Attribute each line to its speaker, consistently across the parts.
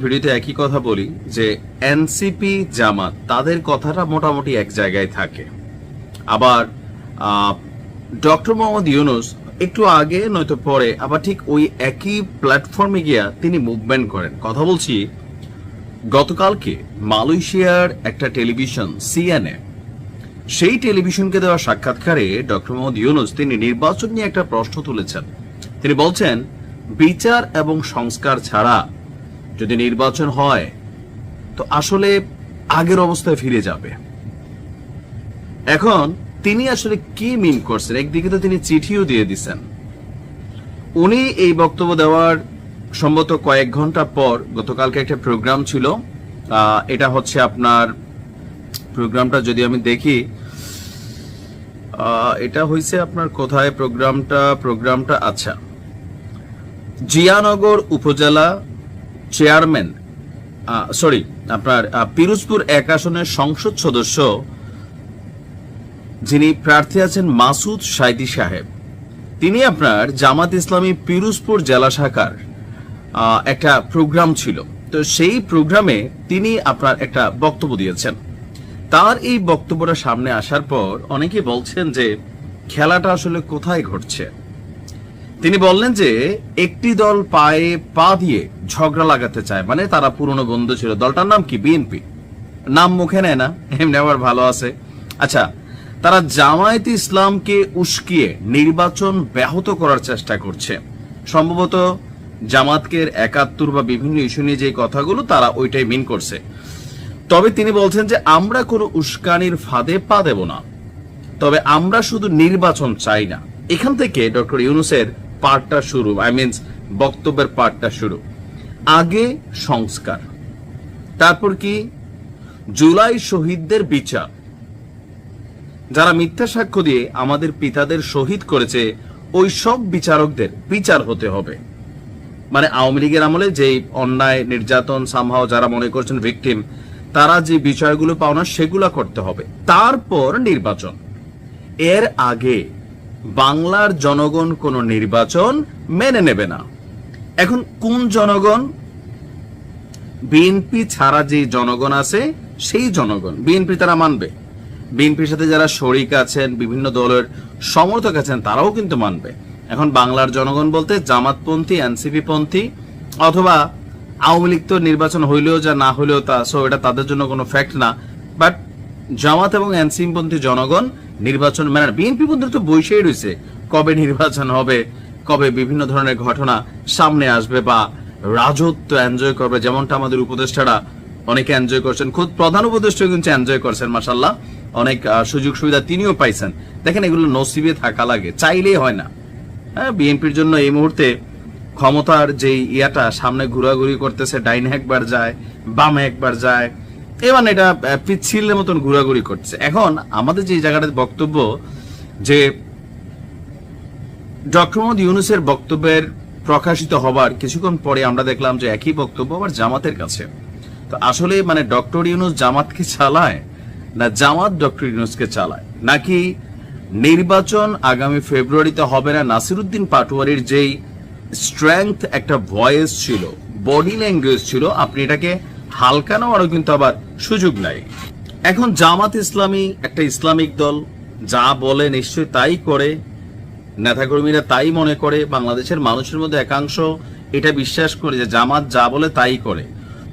Speaker 1: ভিডিওতে একই কথা বলি যে এনসিপি জামাত, তাদের কথাটা মোটামুটি এক জায়গায় থাকে। আবার ডক্টর মোহাম্মদ ইউনুস একটু আগে, নয়তো পরে, আবার ঠিক ওই একই প্ল্যাটফর্মে গিয়া তিনি মুভমেন্ট করেন। কথা বলছি, গতকালকে মালয়েশিয়ার একটা টেলিভিশন সিএনএ সেই টেলিভিশনকে দেওয়া সাক্ষাৎকারে ডক্টর মোহাম্মদ ইউনুস তিনি নির্বাচন নিয়ে একটা প্রশ্ন তুলেছেন। তিনি বলছেন, বিচার এবং সংস্কার ছাড়া যদি নির্বাচন হয়, তো আসলে আগের অবস্থায় ফিরে যাবে। এখন তিনি আসলে কি মিন করছেন? একদিকে তো তিনি চিঠিও দিয়ে দিছেন। উনি এই বক্তব্য দেওয়ার সম্ভবত কয়েক ঘণ্টা পর গতকালকে একটা প্রোগ্রাম ছিল এটা হচ্ছে আপনার প্রোগ্রামটা যদি আমি দেখি এটা হয়েছে আপনার কোথায় প্রোগ্রামটা? প্রোগ্রামটা আচ্ছা। জিয়ানগর উপজেলা চেয়ারম্যান সরি, আপনার পিরোজপুর এক আসনের সংসদ সদস্য যিনি প্রার্থী আছেন মাসুদ সাইদি সাহেব। তিনি আপনার জামাত ইসলামী পিরোজপুর জেলা শাখার একটা প্রোগ্রাম ছিল। তো সেই প্রোগ্রামে তিনি আপনার একটা বক্তব্য দিয়েছেন। তার এই বক্তব্যটা সামনে আসার পর অনেকে বলছেন যে, খেলাটা আসলে কোথায় ঘটছে? তিনি বললেন যে, একটি দল পায়ে পা দিয়ে ঝগড়া লাগাতে চায় মানে তারা পুরনো বন্ধু ছিল। দলটার নাম কি? বিএনপি। নাম মুখে নেয় না, এমনি আবার ভালো আছে। আচ্ছা তারা জামায়াত ইসলামকে উস্কিয়ে নির্বাচন ব্যাহত করার চেষ্টা করছে। সম্ভবত জামাতকে একাত্তর বা বিভিন্ন ইস্যু নিয়ে যে কথাগুলো, তারা ওইটাই মিন করছে। তবে তিনি বলছেন যে, আমরা কোনো উস্কানির ফাঁদে পা দেব না। তবে আমরা শুধু নির্বাচন চাই না। এখান থেকে ডক্টর ইউনুসের পার্টটা শুরু আই মিনস বক্তব্যের পার্টটা শুরু। আগে সংস্কার। তারপর কি? জুলাই শহীদদের বিচার। যারা মিথ্যা সাক্ষ্য দিয়ে আমাদের পিতাদের শহীদ করেছে, ওই সব বিচারকদের বিচার হতে হবে। মানে আওয়ামী লীগের আমলে যে অন্যায়, নির্যাতন সামহাও যারা মনে করছেন ভিকটিম তারা যে বিষয়গুলো পাওনা সেগুলো করতে হবে। তারপর নির্বাচন। এর আগে বাংলার জনগণ কোন নির্বাচন মেনে নেবে না। এখন কোন জনগণ? বিএনপি ছাড়া যে জনগণ আছে, সেই জনগণ। বিএনপি তারা মানবে। বিএনপির সাথে যারা শরিক আছেন, বিভিন্ন দলের সমর্থক আছেন, তারাও কিন্তু মানবে। এখন বাংলার জনগণ বলতে জামাতপন্থী এনসিপি পন্থী অথবা আওয়ামী লীগ তো নির্বাচন হইলেও যা না হইলেও তা সো এটা তাদের জন্য কোনো ফ্যাক্ট না। বাট জামাত এবং এনসিমপন্থী জনগণ নির্বাচন মানে বিএনপি পন্থী তো বৈশাই রয়েছে। কবে নির্বাচন হবে, কবে বিভিন্ন ধরনের ঘটনা সামনে আসবে বা রাজত্ব এনজয় করবে, যেমনটা আমাদের উপদেষ্টারা অনেকে এনজয় করছেন। খুব প্রধান উপদেষ্টা কিন্তু এনজয় করছেন মাসাল্লাহ অনেক সুযোগ সুবিধা তিনিও পাইছেন। দেখেন এগুলো নসিবে থাকা লাগে, চাইলেই হয় না। হ্যাঁ বিএনপির জন্য এই মুহূর্তে ক্ষমতার যে ইয়াটা সামনে ঘোরাঘুরি করতেছে, ডাইনে একবার যায়, বামে একবার যায় এবার এটা আহ, পিচ্ছিলের মতন ঘোরাঘুরি করছে। এখন আমাদের যে জায়গাটাতে বক্তব্য যে ডক্টর মোহাম্মদ ইউনুসের বক্তব্যের প্রকাশিত হবার কিছুক্ষণ পরে আমরা দেখলাম যে একই বক্তব্য আবার জামাতের কাছে। তো আসলে মানে ডক্টর ইউনুস জামাতকে চালায় না জামাত ডক্টর ইউনুসকে চালায়? নাকি নির্বাচন আগামী ফেব্রুয়ারিতে হবে না? নাসিরুদ্দিন পাটোয়ারির যেই স্ট্রেংথ একটা ভয়েস ছিল বডি ল্যাঙ্গুয়েজ ছিল আপনি এটাকে হালকা নেওয়ারও কিন্তু আবার সুযোগ নাই। এখন জামাত ইসলামী একটা ইসলামিক দল, যা বলে নিশ্চয়ই তাই করে, নেতাকর্মীরা তাই মনে করে, বাংলাদেশের মানুষের মধ্যে একাংশ এটা বিশ্বাস করে যে জামাত যা বলে তাই করে।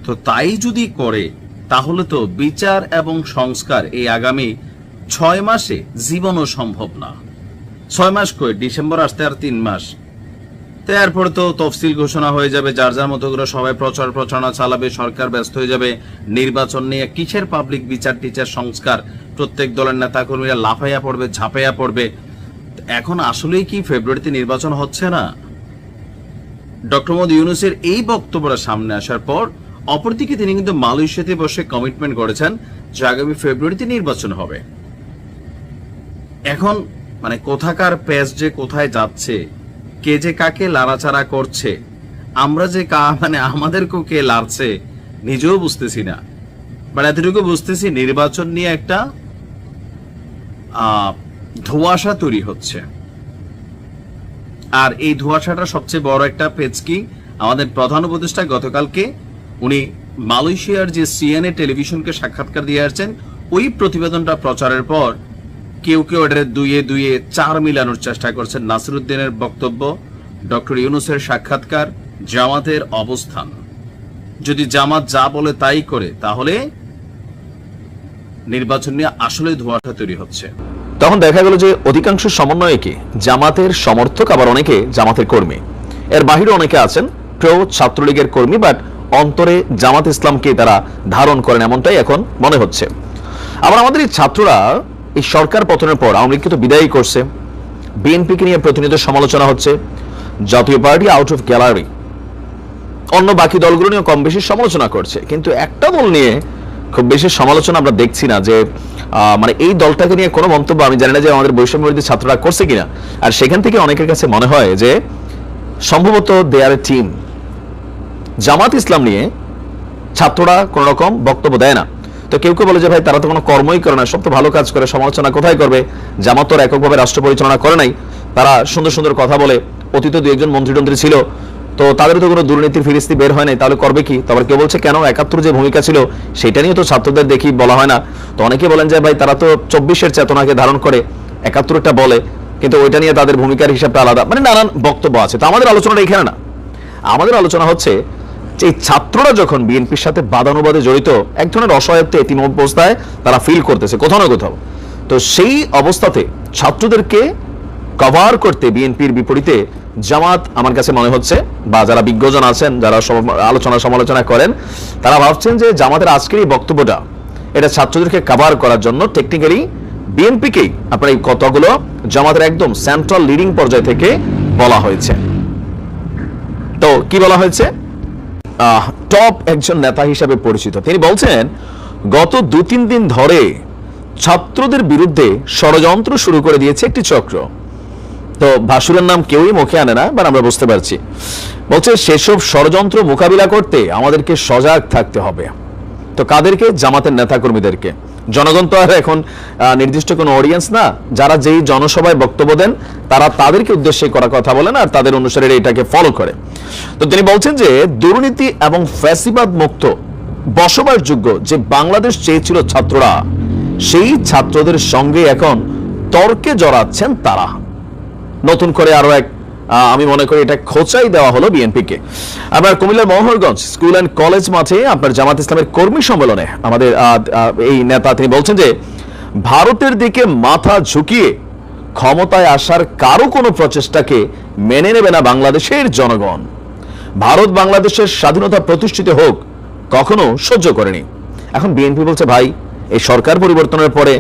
Speaker 1: তো তাই যদি করে, তাহলে তো বিচার এবং সংস্কার এই আগামী ছয় মাসে জীবনও সম্ভব না। ছয় মাস কই? ডিসেম্বর আসতে আর তিন মাস। তো এরপরে তো তফসিল ঘোষণা হয়ে যাবে, যার যার মতো করে সবাই প্রচার প্রচারণা চালাবে, সরকার ব্যস্ত হয়ে যাবে, নির্বাচন নিয়ে কিসের পাবলিক বিচার টিচার সংস্কার? প্রত্যেক দলের নেতাকর্মীরা লাফাইয়া পড়বে, ঝাঁপাইয়া পড়বে। এখন আসলেই কি ফেব্রুয়ারিতে নির্বাচন হচ্ছে না? ডক্টর মোহাম্মদ ইউনুসের এই বক্তব্যটা সামনে আসার পর, অপরদিকে তিনি কিন্তু মালয়েশিয়াতে বসে কমিটমেন্ট করেছেন যে আগামী ফেব্রুয়ারিতে নির্বাচন হবে। এখন মানে কোথাকার প্যাচ যে কোথায় যাচ্ছে কে যে কাকে লাড়াচাড়া করছে, আমরা যে কা মানে আমাদেরকেও কে লাড়ছে, নিজেও বুঝতেছি না। বাট এতটুকু বুঝতেছি নির্বাচন নিয়ে একটা ধোঁয়াশা তৈরি হচ্ছে। আর এই ধোঁয়াশাটা সবচেয়ে বড় একটা পেজ কি আমাদের প্রধান উপদেষ্টা গতকালকে উনি মালয়েশিয়ার যে সিএনএ টেলিভিশনকে সাক্ষাৎকার দিয়ে আসছেন, ওই প্রতিবেদনটা প্রচারের পর কেউ কেউ এটার দুইয়ে দুইয়ে চার মিলানোর চেষ্টা করছেন। নাসিরুদ্দিনের বক্তব্য, ডক্টর ইউনুসের সাক্ষাৎকার, জামাতের অবস্থান। যদি জামাত যা বলে তাই করে, তাহলে নির্বাচন নিয়ে আসলে ধোঁয়াশা তৈরি হচ্ছে।
Speaker 2: তখন দেখা গেল যে অধিকাংশ সমন্বয়কে জামাতের সমর্থক, আবার অনেকে জামাতের কর্মী। এর বাহিরে অনেকে আছেন প্রো ছাত্রলীগের কর্মী, বাট অন্তরে জামাত ইসলামকে তারা ধারণ করেন, এমনটাই এখন মনে হচ্ছে। আবার আমাদের এই ছাত্ররা এই সরকার পতনের পর আওয়ামী লীগকে তো বিদায়ী করছে। বিএনপিকে নিয়ে প্রতিনিয়ত সমালোচনা হচ্ছে। জাতীয় পার্টি আউট অফ গ্যালারি অন্য বাকি দলগুলো নিয়ে কম বেশি সমালোচনা করছে। কিন্তু একটা দল নিয়ে খুব বেশি সমালোচনা আমরা দেখছি না যে মানে এই দলটাকে নিয়ে কোনো মন্তব্য আমি জানি না যে আমাদের বৈষম্য ছাত্ররা করছে কিনা। আর সেখান থেকে অনেকের কাছে মনে হয় যে, সম্ভবত দে আর টিম জামাত ইসলাম নিয়ে ছাত্ররা কোন রকম বক্তব্য দেয় না। তো কেউ কেউ বলে যে ভাই, তারা তো কোনো কর্মই করে না, সব তো ভালো কাজ করে, সমালোচনা কোথায় করবে? জামাত তো আর এককভাবে রাষ্ট্র পরিচালনা করে নাই। তারা সুন্দর সুন্দর কথা বলে, অতীত দু একজন মন্ত্রীতন্ত্রী ছিল, তো তাদের তো কোনো দুর্নীতির ফিরিস্তি বের হয় নাই, তাহলে করবে কি? তারপর কেউ বলছে, কেন একাত্তর যে ভূমিকা ছিল, সেটা নিয়ে তো ছাত্রদের দেখি বলা হয় না। তো অনেকে বলেন যে ভাই, তারা তো চব্বিশের চেতনাকে ধারণ করে, একাত্তরটা বলে, কিন্তু ওইটা নিয়ে তাদের ভূমিকার হিসাবটা আলাদা। মানে নানান বক্তব্য আছে। তো আমাদের আলোচনাটা এখানে না। আমাদের আলোচনা হচ্ছে যে ছাত্ররা যখন বিএনপির সাথে বাদানুবাদে জড়িত, এক ধরনের অসহায়ত্ব এতিম অবস্থায় তারা ফিল করতেছে, কোথাও না কোথাও। তো সেই অবস্থাতে ছাত্রদেরকে কভার করতে বিএনপির বিপরীতে জামাত আমার কাছে মনে হচ্ছে, বা যারা বিজ্ঞজন আছেন, যারা আলোচনা সমালোচনা করেন, তারা ভাবছেন যে জামাতের আজকের এই বক্তব্যটা, এটা ছাত্রদেরকে কভার করার জন্য টেকনিক্যালি বিএনপিকেই আপনার এই কথাগুলো জামাতের একদম সেন্ট্রাল লিডিং পর্যায় থেকে বলা হয়েছে। তো কি বলা হয়েছে? টপ একজন নেতা হিসাবে পরিচিত। তিনি বলছেন, গত দু তিন দিন ধরে ছাত্রদের বিরুদ্ধে ষড়যন্ত্র শুরু করে দিয়েছে একটি চক্র। তো ভাসুরের নাম কেউই মুখে আনে না বা আমরা বুঝতে পারছি। বলছে, সেসব ষড়যন্ত্র মোকাবিলা করতে আমাদেরকে সজাগ থাকতে হবে। তো কাদেরকে? জামাতের নেতাকর্মীদেরকে। জনগণ তো আর এখন নির্দিষ্ট কোনো অডিয়েন্স না। যারা যেই জনসভায় বক্তব্য দেন, তারা তাদেরকে উদ্দেশ্যে করা কথা বলেন আর তাদের অনুসারে এটাকে ফলো করে। তো তিনি বলছেন যে, দুর্নীতি এবং ফ্যাসিবাদ মুক্ত বসবাসযোগ্য যে বাংলাদেশ চেয়েছিল ছাত্ররা, সেই ছাত্রদের সঙ্গে এখন তর্কে জড়াচ্ছেন তারা। নতুন করে আরও এক আমি মনে করি এটা খোঁচাই দেওয়া হলো বিএনপিকে। আপনার কুমিল্লার মোহরগঞ্জ স্কুল অ্যান্ড কলেজ মাঠে আপনার জামাত ইসলামের কর্মী সম্মেলনে আমাদের এই নেতা তিনি বলছেন যে, ভারতের দিকে মাথা ঝুঁকিয়ে ক্ষমতায় আসার কারও কোনো প্রচেষ্টাকে মেনে নেবে না বাংলাদেশের জনগণ। ভারত বাংলাদেশের স্বাধীনতা প্রতিষ্ঠিত হোক, কখনো সহ্য করেনি। এখন বিএনপি বলছে, ভাই, এই সরকার পরিবর্তনের পরে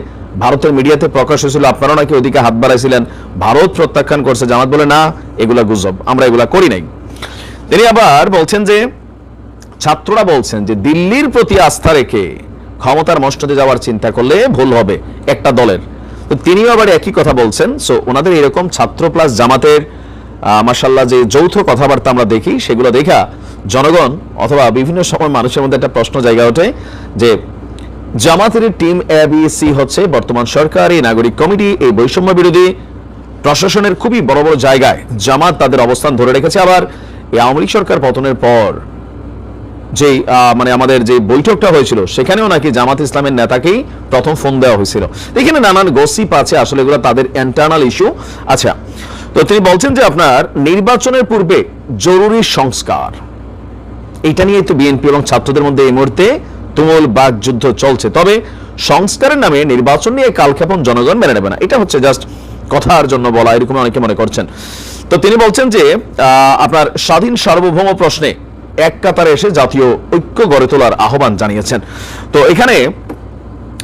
Speaker 2: ভারতের মিডিয়াতে প্রকাশ হয়েছিল আপনারা নাকি ওদিকে হাত বাড়াইছিলেন, ভারত প্রত্যাখ্যান করছে। জামাত বলে, না, এগুলা গুজব, আমরা এগুলা করি নাই। তিনি আবার বলছেন যে, ছাত্ররা বলছেন যে, দিল্লির প্রতি আস্থা রেখে ক্ষমতার মসনদে যাওয়ার চিন্তা করলে ভুল হবে একটা দলের। তো তিনিও আবার একই কথা বলছেন, সো, ওনাদের এরকম ছাত্র প্লাস জামাতের মাসাল্লাহ যে যৌথ কথাবার্তা আমরা দেখি, সেগুলো দেখা জনগণ অথবা বিভিন্ন সময় মানুষের মধ্যে একটা প্রশ্ন জায়গা ওঠে যে জামাতের টিম এ বি হচ্ছে বর্তমান সরকার নাগরিক কমিটি, এই বৈষম্য বিরোধী। প্রশাসনের খুবই বড় বড় জায়গায় জামাত তাদের অবস্থান ধরে রেখেছে আবার এই আওয়ামী লীগ সরকার পতনের পর। যে মানে আমাদের যে বৈঠকটা হয়েছিল, সেখানেও নাকি জামাত ইসলামের নেতাকেই প্রথম ফোন দেওয়া হয়েছিল। এখানে নানান গসিপ আছে, আসলে এগুলো তাদের ইন্টারনাল ইস্যু আচ্ছা তো তিনি বলছেন যে আপনার নির্বাচনের পূর্বে জরুরি সংস্কার। এটা নিয়ে তো বিএনপি এবং ছাত্রদের মধ্যে এই মুহূর্তে তুমুল বাক যুদ্ধ চলছে। তবে সংস্কারের নামে নির্বাচন নিয়ে কালক্ষেপণ জনগণ মেনে নেবে না। এটা হচ্ছে জাস্ট কথার জন্য বলা, এরকম অনেকে মনে করছেন। তো তিনি বলছেন যে আপনার স্বাধীন সার্বভৌম প্রশ্নে এক কাতারে এসে জাতীয় ঐক্য গড়ে তোলার আহ্বান জানিয়েছেন। তো এখানে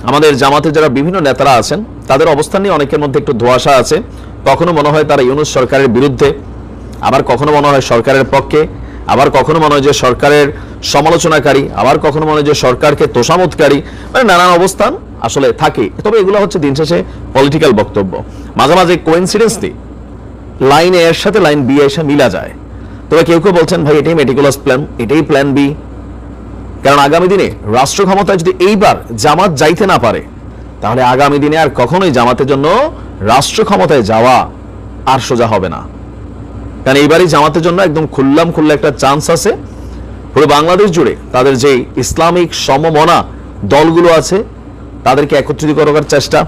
Speaker 2: আমাদের জামাতে যারা বিভিন্ন নেতারা আছেন, তাদের অবস্থান নিয়ে অনেকের মধ্যে একটু ধোয়াশা আছে। কখনো মনে হয় তারা ইউনুস সরকারের বিরুদ্ধে, আবার কখনো মনে হয় সরকারের পক্ষে, আবার কখনো মনে হয় যে সরকারের সমালোচনাকারী, আবার কখনো মনে যে সরকারকে তোষামতকারী মানে নানান অবস্থান আসলে থাকে। তবে এগুলো হচ্ছে দিন শেষে পলিটিক্যাল বক্তব্য। মাঝে মাঝে কোইন্সিডেন্সলি লাইন এ এর সাথে লাইন বি এসে মিলা যায়। তবে কেউ কেউ বলছেন, ভাই, এটাই মেটিকুলাস প্ল্যান এটাই প্ল্যান বি কারণ আগামী দিনে রাষ্ট্র ক্ষমতায় যদি এইবার জামাত যাইতে না পারে, তাহলে আগামী দিনে আর কখনোই জামাতের জন্য রাষ্ট্র ক্ষমতায় যাওয়া আর সোজা হবে না। কারণ এইবারই জামাতের জন্য একদম খুললাম খুললে একটা চান্স আছে। পুরো বাংলাদেশ জুড়ে তাদের যে ইসলামিক সমমনা দলগুলো আছে, তাদেরকে একত্রিত করার চেষ্টা।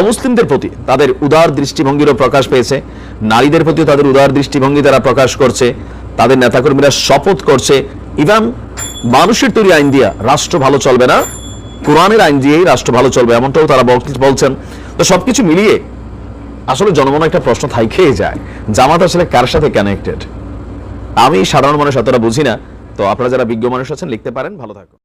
Speaker 2: অমুসলিমদের প্রতি তাদের উদার দৃষ্টিভঙ্গিরও প্রকাশ পেয়েছে। নারীদের প্রতি তাদের উদার দৃষ্টিভঙ্গি তারা প্রকাশ করছে। তাদের নেতাকর্মীরা শপথ করছে। ইভেন, মানুষের তৈরি আইন দিয়া রাষ্ট্র ভালো চলবে না? কোরআনের আইন দিয়েই রাষ্ট্র ভালো চলবে, এমনটাও তারা বল- বলছেন। তো সবকিছু মিলিয়ে আসলে জনমনে একটা প্রশ্ন থাই খেয়ে যায়। জামাত আসলে কার সাথে কানেক্টেড আমি সাধারণ মানুষ এতটা বুঝি না। তো আপনারা যারা বিজ্ঞ মানুষ আছেন লিখতে পারেন। ভালো থাকুন।